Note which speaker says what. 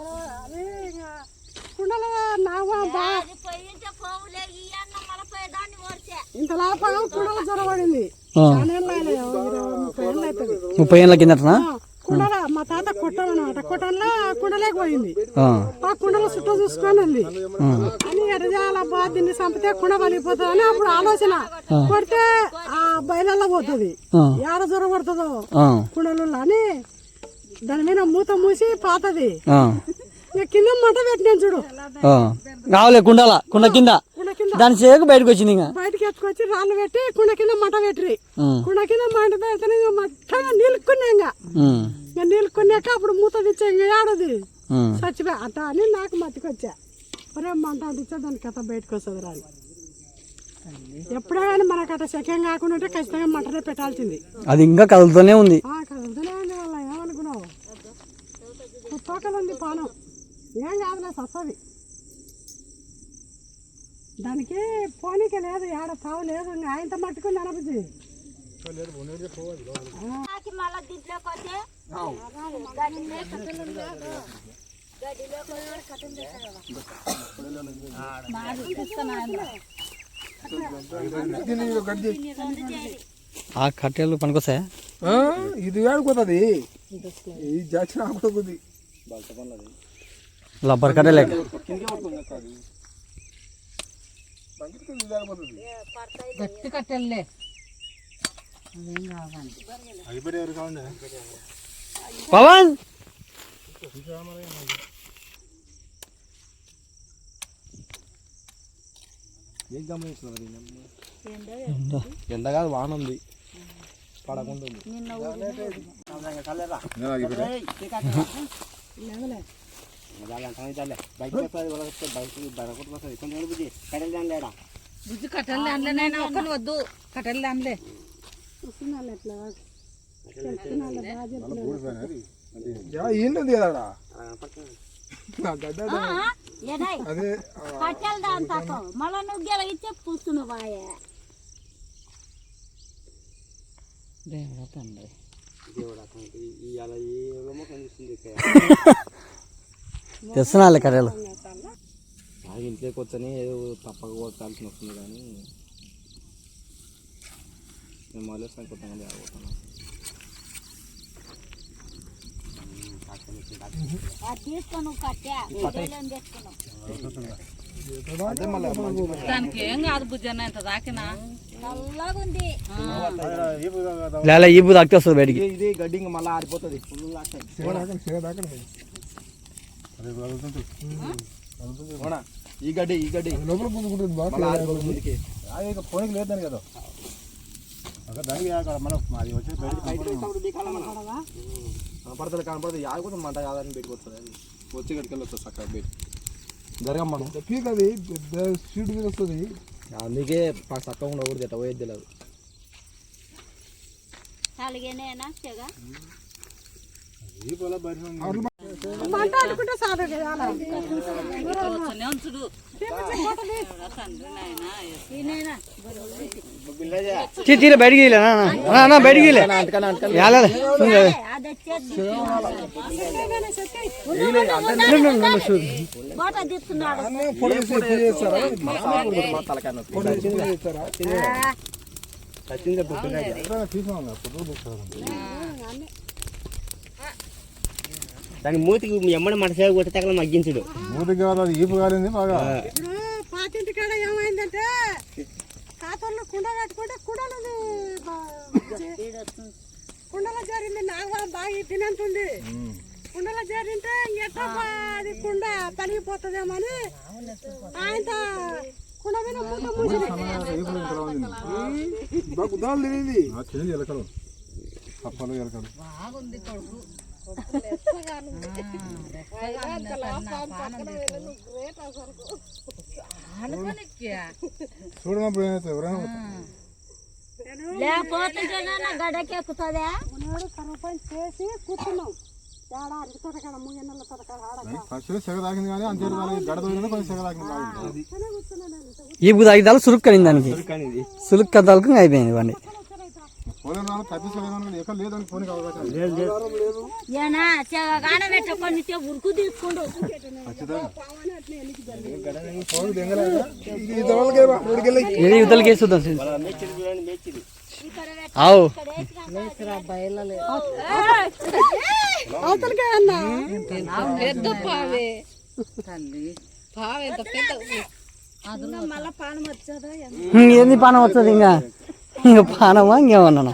Speaker 1: అదే కుండలో బా. కుండలో ముప్పై ఏళ్ళు అవుతుంది
Speaker 2: ముప్పై ఏళ్ళ కిందటనా?
Speaker 1: కుండల మా తాత కుట్టం అనమాట కుట్టంలో కుండలేక పోయింది.
Speaker 2: ఆ,
Speaker 1: కుండలో చుట్టూ చూసుకొని వెళ్ళి. అని ఎరజాలబ్బా దీన్ని చంపితే కుండ పలిగిపోతుంది అని అప్పుడు ఆలోచన. కొడితే ఆ బయలల్లో పోతుంది. ఏడ జ్వర పడుతుందో కుండలు అని దాని మీద మూత మూసి పాతది. కింద మంట పెట్టినాను చూడు.
Speaker 2: కావులే కుండాల కుండ కింద. దాని సేకు బయటకు వచ్చింది ఇంకా.
Speaker 1: బయటకి ఎత్తుకొచ్చి రాళ్ళు పెట్టి కుండ కింద మంట పెట్టిరి.
Speaker 2: ఉమ్,
Speaker 1: కుండ కింద మంట పెడితే ఇంకా మట్టగా నీళ్ళుకున్నా ఇంకా. నీళ్ళుకున్నాక అప్పుడు మూత తెచ్చా ఇంకా ఏడది
Speaker 2: ఉమ్.
Speaker 1: చచ్చిపోయా. అట్ట అని నాకు మతికొచ్చా ఒరే మంట అంటించా దాని కథ బయటకు వస్తుంది రాని ఎప్పుడైనా మనకు అట్ట శక్యం కాకుండా ఉంటే ఖచ్చితంగా మంటనే పెట్టాల్సింది.
Speaker 2: అది ఇంకా కదులుతూనే ఉంది.
Speaker 1: కదులుతూనే ఉంది పానం. ఏం కాదులే సత్తది. దానికి పోనీకి లేదు ఏడ తావు లేదు ఇంకా ఆయనతో
Speaker 3: మళ్ళీ దీంట్లోకి వచ్చే
Speaker 2: ఆ కట్టెలు పనికొస్తాయా?
Speaker 4: ఆ, ఇది ఆడుకోతుంది ఈ జాక్షన్ ఆడుకోతుంది
Speaker 2: లబ్బర్ కట్టె లేక
Speaker 1: గట్టి కట్టెళ్ళే
Speaker 2: పవన్!
Speaker 4: ఏం ఎండ కాదు వాన ఉంది. పడకుండా ఉంది.
Speaker 5: బుజ్జి కట్టెలు దాంట్లోనైనా ఒక్కని వద్దు కట్టెలు దాంట్లే
Speaker 4: ఏంటి కదా అదే
Speaker 3: కట్టెలు మళ్ళీ నువ్వు గెలగిచ్చే పూస్తున్నావు బాయే
Speaker 5: దేవుడా తండ్రి
Speaker 2: తెస్తున్నాలే కట్టెలు
Speaker 4: ఇంట్లోకి వచ్చని ఏదో తప్పక కొట్టాల్సి వస్తుంది కానీ నేను మొదలేస్తాను కొత్త మంది ఆడుకుంటున్నాను
Speaker 3: అది తీసుకొని నువ్వు కట్టే కట్టెలు తెచ్చుకున్నావు
Speaker 4: అదే మళ్ళీ
Speaker 5: దానికి ఏం కాదు బుజ్జి అన్న ఇంత దాకినా.
Speaker 3: చల్లగా ఉంది
Speaker 2: లేలే ఈ బుద్ధి తాకితే వస్తుంది బయటికి.
Speaker 4: ఇది గడ్డి ఇంకా మళ్ళీ ఆరిపోతుంది. ఈ గడ్డి ఈ గడ్డి. లోపల పుంజుకుంటుంది బాగా ఫోన్కి లేదు కదా కనపడుతుంది కనపడుతుంది ఆగిపోతుంది మంట కాదని బయటకు వస్తుంది అది. వచ్చి గడికెళ్ళి వస్తుంది చక్కగా బయట జరగమ్మ
Speaker 6: పీక్ అది స్పీడ్ మీద వస్తుంది.
Speaker 4: అందుకే చక్కగా ఉండకూడదు ఎట్ట పోయేది తెలియదు
Speaker 3: అలాగేనేనా చెగా
Speaker 1: మంట అనుకుంటే సాధ
Speaker 5: వచ్చనే ఉంచుడు దేవుడా తండ్రి నాయనా
Speaker 3: నేనా
Speaker 2: చీ తీరే బయటికి తీయలే. నా, నా, నా, బయటికి
Speaker 4: తలకాయ.
Speaker 7: దాని మూతికి ఎమ్మడి మంట సేవ కొట్టి తగల మగ్గించుడు.
Speaker 6: మూత కాదు ఈపు కాలింది బాగా.
Speaker 1: పాతింటి కాడ ఏమైందంటే తాతలు కుండ కట్టుకుంటే కుండలు కుండలో జరిగింది నాకు బాగా తినంతుంది. కుండలో జరిగితే ఎట్లా అది కుండ పలిగిపోతుందేమో అని ఆయన కుండ మీద
Speaker 6: ఎలకలు. కప్పలు ఎలకలు.
Speaker 5: బాగుంది
Speaker 6: ఏమైతే ఎవరైనా
Speaker 3: లేకపోతే గడకెక్కుతుందా?
Speaker 1: సర్వపంచ్ చేసి కూర్చున్నాం.
Speaker 2: ఈ బుద్ధి తాగిదాలు సురుక్ కనింది దానికి. సులుక్ కదాలకు అయిపోయింది ఇవన్నీ.
Speaker 1: పోలేని రాను తప్పించలేదని ఎక్కడ లేదని ఫోన్కి అవకాశం లేదు.
Speaker 3: ఉరుకు తీసుకుండు.
Speaker 1: ఫోన్
Speaker 2: ఆవు.
Speaker 8: అవతలకే అన్నా?
Speaker 5: పెద్ద పావే. తల్లి. పావే ఎంత పెద్ద
Speaker 3: మళ్ళా పానం వచ్చదా?
Speaker 2: ఏంది పానం వస్తుంది ఇంకా? ఇంకా పానమా ఇంకేమన్నా?